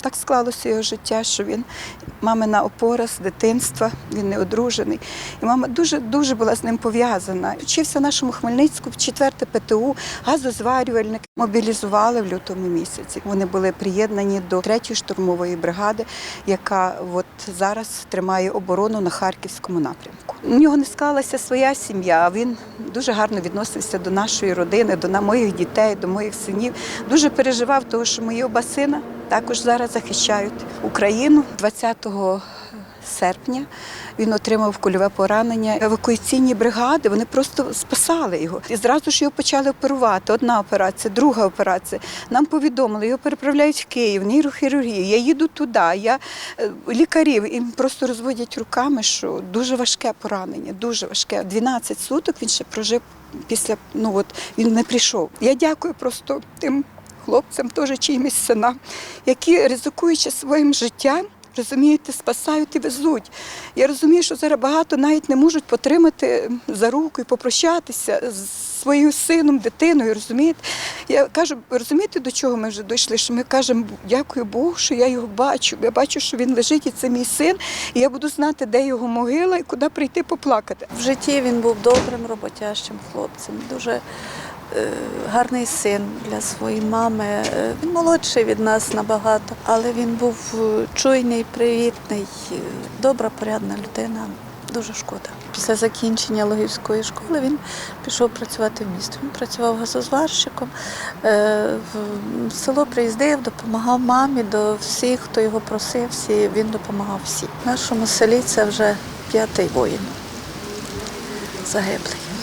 Так склалося його життя, що він мамина опора з дитинства, він не одружений. І мама дуже дуже була з ним пов'язана. Вчився в нашому Хмельницьку, в 4 ПТУ, газозварювальник. Мобілізували в лютому місяці. Вони були приєднані до 3-ї штурмової бригади, яка от зараз тримає оборону на харківському напрямку. У нього не склалася своя сім'я. а Він дуже гарно відносився до нашої родини, до моїх дітей, до моїх синів. Дуже переживав, тому що мої оба сина також зараз захищають Україну 20 серпня. Він отримав кульове поранення. Евакуаційні бригади вони просто спасали його. І зразу ж його почали оперувати. Одна операція, друга операція. Нам повідомили, його переправляють в Київ, нейрохірургію. Я їду туди. Я е, лікарів їм просто розводять руками, що дуже важке поранення, дуже важке. 12 суток він ще прожив після. Ну от він не прийшов. Я дякую просто тим хлопцям, теж чиїмось синам, які ризикуючи своїм життям. Розумієте, спасають і везуть. Я розумію, що зараз багато навіть не можуть потримати за руку і попрощатися з своїм сином, дитиною. Розумієте? Я кажу, розумієте, до чого ми вже дійшли? Що ми кажемо, дякую Богу, що я його бачу. Я бачу, що він лежить, і це мій син, і я буду знати, де його могила і куди прийти поплакати. В житті він був добрим, роботящим хлопцем, дуже гарний син для своєї мами. Е, Він молодший від нас набагато, але він був е, чуйний, привітний, е, добра, порядна людина. Дуже шкода. Після закінчення логівської школи він пішов працювати в місто. Він працював газозварщиком, е, в село приїздив, допомагав мамі до всіх, хто його просив, всі, він допомагав всім. В нашому селі це вже п'ятий воїн загиблий.